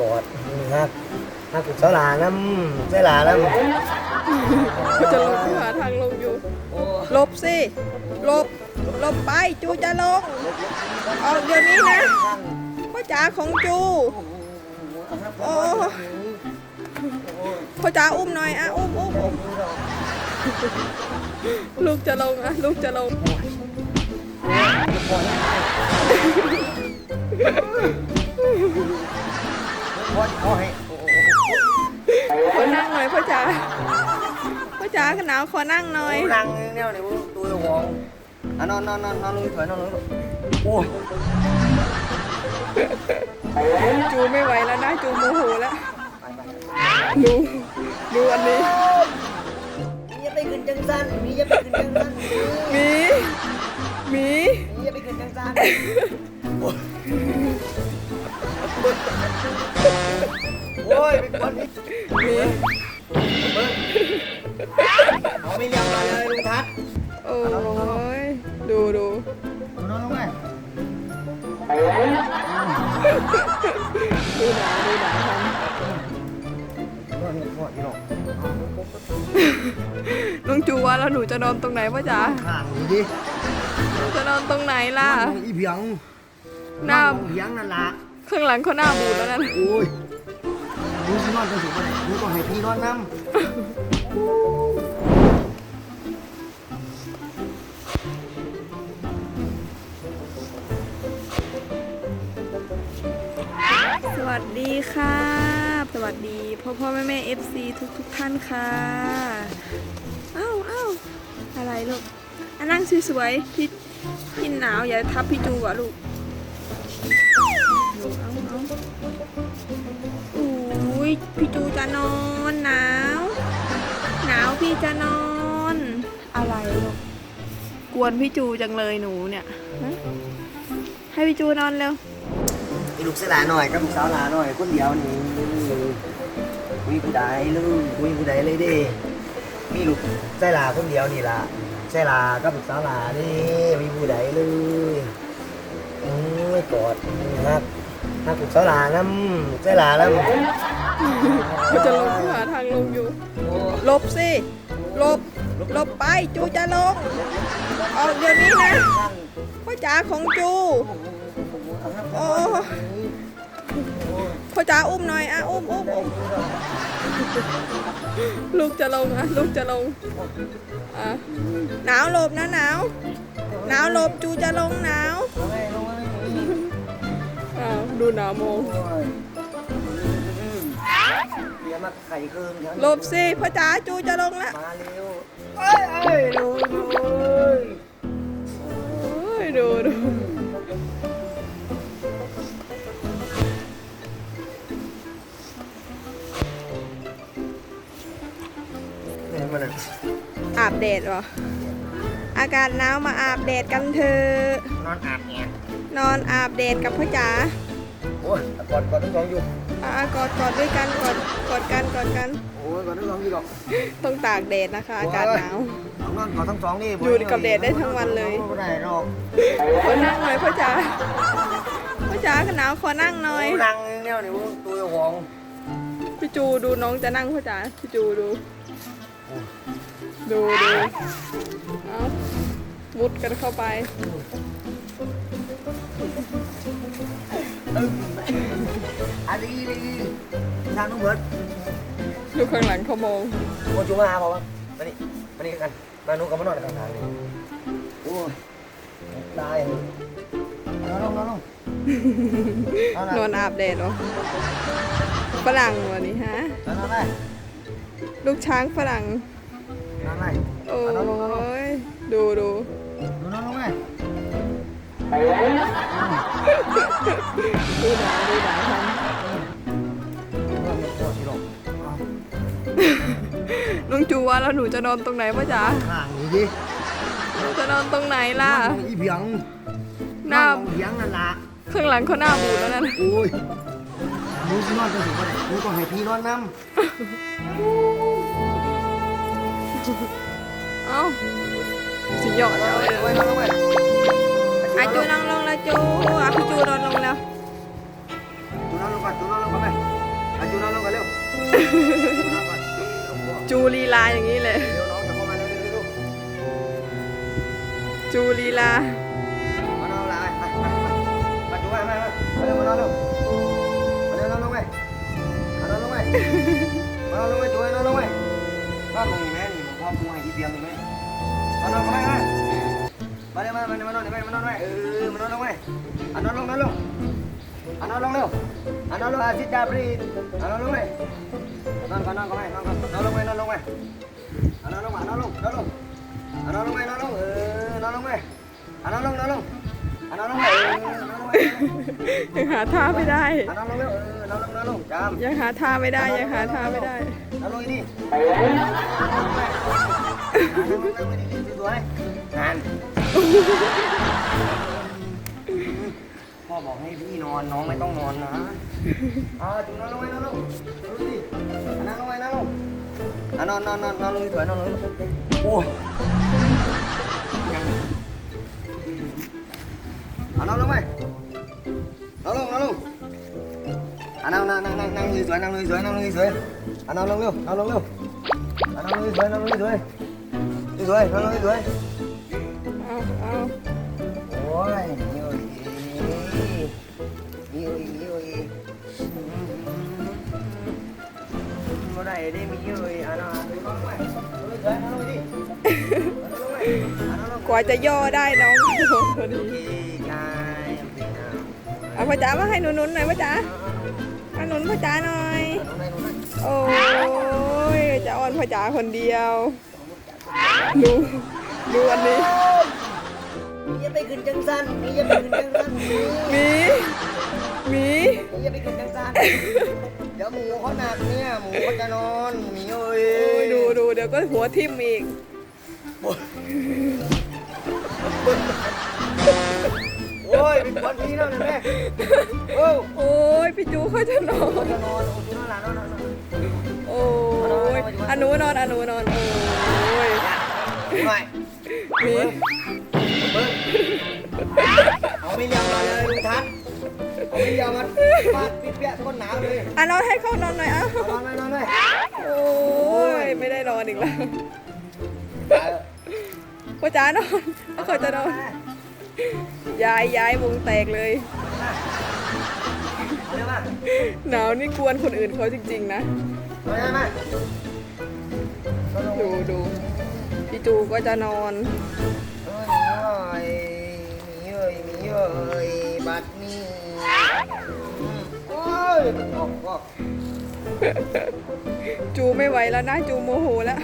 กอดฮักฮักกุศลาน้ำเสลาน้ำก็จะลงหาทางลงอยู่โอ้หลบสิหลบหลบไปจูจะลงออกเดี๋ยวนี้นะพ่อจ๋าของจูโอ้พ่อจ๋าอุ้มหน่อยอะอุ้มอุ้มอุ้มลูกจะลงอะลูกจะลง พ่อพ่อให้โอ้โหขอนั่งหน่อยพ่อจ๋าพ่อจ๋าหนาวขอนั่งหน่อย นั่งเนี่ยเดี๋ยวตัวหวงอะนอนนอนนอนนอนลงถอยนอนลงโอ้ยจูไม่ไหวแล้วนะจูโมโหแล้วดูดูอันนี้มีอย่าไปขึ้นจังสันมีอย่าไปขึ้นจังสันหมีหมีมีอย่าไปขึ้นจังสัน โอ้ยเป็นคนนี้หมีเอาไม่เลี้ยงมาเลยลุงทัศน์โอ้ยดูดูนอนลงไหมดูหนาดูหนาทนอนพ่อที่นอนำน้องจูว่าแล้วหนูจะนอนตรงไหนพ่อจ๋าข้างนี้ดิหนูจะนอนตรงไหนล่ะนอนอีเพียงหน้านอนเพียงนั่นละ ข้างหลังเขาหน้าบูดแล้วนะโอ้ยดูสินอนจังสิบ่ได้ดูต้องให้พี่นอนน้ำสวัสดีค่ะ สวัสดีพ่อพ่อแม่แม่เอฟซีทุกทุกๆท่านค่ะอ้าวอ้าวอะไรลูกอะนั่งสวยๆพี่พี่หนาวอย่าทับพี่จูอะลูกเอุ้ยพี่จูจะนอนหนาว หนาวพี่จะนอน อะไรลูกกวนพี่จูจังเลยหนูเนี่ยให้พี่จูนอนเร็วมีลูกเสยหลาหน่อยกับลูกสาวหลาหน่อยคนเดียวนี่มีผู้ใดลูกมีผู้ใดเลยเดิมีลูกเสยหลาคนเดียวนี่ล่ะเสยหลากับลูกสาวหลานี่มีผู้ใดเลยโอ้ยกอดฮับ กฮักลูกสาหลาน้ำเสยหลาน้ำก็จะลงหาทางลงอยู่หลบสิหลบหลบไปจูจะลงออกเดี๋ยวนี้นะพ่อจ๋าของจูโอ้พ่อจ๋าอุ้มหน่อยอะอุ้มอุ้มอุ้มลูกจะลงอะลูกจะลงอะหนาวหลบนะหนาวหนาวหลบจูจะลงหนาว ดูหนาวโมงเดี๋ยวมาไข่คืนครับหลบสิพ่อจ๋าจูจะลงแล้วมาเร็วเอ้ยเอ้ยดูดูเอ้ยโอ้ยดูดูเนี่ยมันน่ะอาบแดดเหรอ อากาศหนาวมาอาบแดดกันเถอะนอนอาบเนี่ยนอนอาบแดดกับพ่อจ๋าโอ้ยกอดกอดทั้งสองอยู่อ่ากอดกอดด้วยกันกอดกอดกันกอดกัน โอ้ยกอดทั้งสองอยู่หรอกต้องตากแดดนะคะ อากาศหนาวเอานอนกอดทั้งสองนี่อยู่กับแดดได้ทั้งวันเลย ไม่ได้หรอกขอนั่งหน่อยพ่อจ๋าพ่อจ๋าหนาวขอนั่งหน่อย นั่งเนี่ยนี่มึงตัวหวงพี่จูดูน้องจะนั่งพ่อจ๋าพี่จูดู ดูดูเอามุดกันเข้าไปอั นนี้เลยทางนู้นเบิร์ดดูข้างหลังเขามองโอ้จุมาบอกว่ามานี่มานี่กันมานูกับมานอนกันทางนี้โอ้ยตายนอนลงนอนลงนอนอาบแดดเหรอฝรั่งวันนี้ฮะนอนนอนได้ลูกช้างฝรั่งนอนได้โอ้นอนลงนอนลงยดูดูนอนลงไหม ดูหนาดูหนาทโอ้ยหลงำน้องจูว่าแล้วหนูจะนอนตรงไหนพ่อจ๋าข้างนี้ดิหนูจะนอนตรงไหนล่ะ อีเพียงหน้าเพียงนั่นล่ะข้างหลังเขาหน้าบูดแล้วนะโอ้ยมึงสินอนจังสิบ่ได้มึงต้องให้พี่นอนน้ำเอ้าสิหยอดเอาเลยไว้นอนลงไว้ อาจูนั่งลงแล้วจูอะพี่จูนอนลงแล้วจูนอนลงก่อนจูนอนลงก่อนไปอาจูนอนลงก่อนเร็วจูลีลาอย่างนี้เลยจูลีลามานอนละไปไปไปมาจูมามามามาเร็วมานอนเร็วมาเร็วนอนลงไปมานอนลงไปมานอนลงไปจูนอนลงไปนอนลงนี่แม่นี่ผมพ่อปูให้ที่เตียงนี่แม่มานอนก็ไม่ไม่ มาเร็วมามามานอนนี่แม่มานอนไว้เออมานอนลงไปอะนอนลงนอนลงอะนอนลงเร็วอะนอนลงอะซิดดาบรีอะนอนลงไปนอนก่อนนอนก่อนไปนอนก่อนนอนลงไปนอนลงไปอะนอนลงอะนอนลงนอนลงอะนอนลงไปนอนลงเออนอนลงไปอะนอนลงนอนลงอะนอนลงไปเออนอนลงไปยังหาท่าไม่ได้อะนอนลงเร็วเออนอนลงนอนลงจามยังหาท่าไม่ได้ยังหาท่าไม่ได้นอนลงอีนี่สวยงาน พ่อบอกให้พี่นอนน้องไม่ต้องนอนนะอ่าจุนอนลงไปนอนลงดูสินั่งลงไปนั่งลงอะนอนนอนนอนนอนลงสวยนอนลงโอ้ยังอะนอนลงไปนอนลงนอนลงอะนั่งนั่งนั่งนั่งนั่งสวยนั่งสวยนั่งสวยอะนอนลงเร็วนอนลงเร็วอะนอนลงสวยนอนลงสวยสวยนอนลงสวย อยโอ้ยโอ้ยโอ้ยบ่ได้ได้มีโอ้ยอะนะกว่าจะย่อได้น้องพอดีเป็นอะเอาพ่อจ๋ามาให้หนุนๆหน่อยพ่อจ๋ามาหนุนพ่อจ๋าหน่อย โอ้ยจะอ้อนพ่อจ๋าคนเดียว ดู ดูอันนี้ นี่อย่าไปขึ้นจังสันนี่อย่าไปขึ้นจังสันนี่หมีหมีนี่อย่าไปขึ้นจังสันเดี๋ยวหมูเขาหนักเนี่ยหมูเขาจะนอนหมีเอ้ยโอ้ยดูดูเดี๋ยวก็หัวทิ่มอีกโอ้ยเป็นคนนี้แล้วนะแม่โอ้โอ้ยพี่จูเขาจะนอเขานจะนอนโอ้ยนอนหลับนอนนอนนอนโอ้ยอนุนอนอนุนอนโอ้ยไม่หมีเบิ้ง เอาไม่เลี้ยงมาเลยลุงทัศน์เอาไม่เลี้ยงมันฟาดปิ๊ดเปี้ยต้นหนาวเลย อะนอนให้เขานอนหน่อยอะเอานอนเลยนอนเลยโอ้ยไม่ได้นอนอีกแล้วพ่อจ๋านอนแล้วเขาจะนอนย้ายย้ายวงแตกเลย เอาเร็วมาหนาวนี่กวนคนอื่นเขาจริง ๆ นะ เอาเร็วมาดูดูพี่จูก็จะนอนเอ้ยมีเอ้ ยมีเอ้ยบัดนี้โอ้ยออกออกจูไม่ไหวแล้วนะจูโมโหแล้ว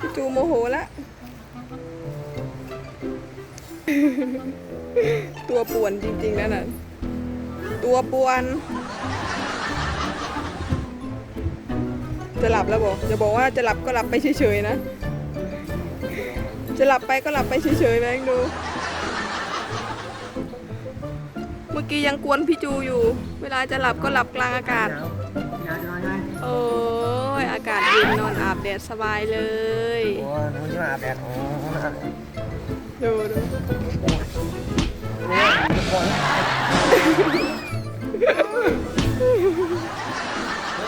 พี่จูโมโหแล้ว ตัวป่วนจริงๆนั่นน่ะ ตัวป่วน จะหลับแล้วบอกอย่าบอกว่าจะหลับก็หลับไปเฉยๆนะ จะหลับไปก็หลับไปเฉยๆแบงค์ดู มื่อกี้ยังกวนพี่จูอยู่ เวลาจะหลับก็หลับกลางอากาศอยากนอนไหมโอ้ยอากาศเย็นนอนอาบแดดสบายเลย โอ้ยมันจะมาอาบแดดโอ้ยดูดูโอ้ยทุกคน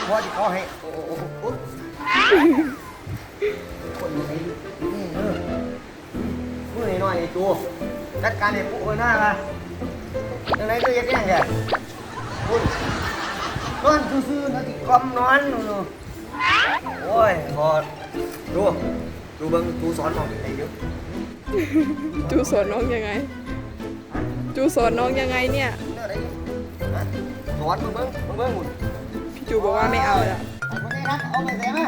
พ่อที่เขาให้โอ้โหโอ้โหคนไหนนี่เออมือหน่อยๆตัวจัดการให้ปุ๊บหน้าละ ยังไงก็ยังแย่งแกคุณนอนซื่อๆนะที่กอมนอนนู่นๆโอ้ยพอดูดูเบิ้งดูสอนของไอ้เยอะจูสอนน้องยังไง จูสอนน้องยังไงเนี่ยเนื้ออะไรฮะสอนมึงเบิ้งมึงเบิ้งหมดพี่จูบอกว่าไม่เอาละเอาไปเลยนะเอาไปเลยไหม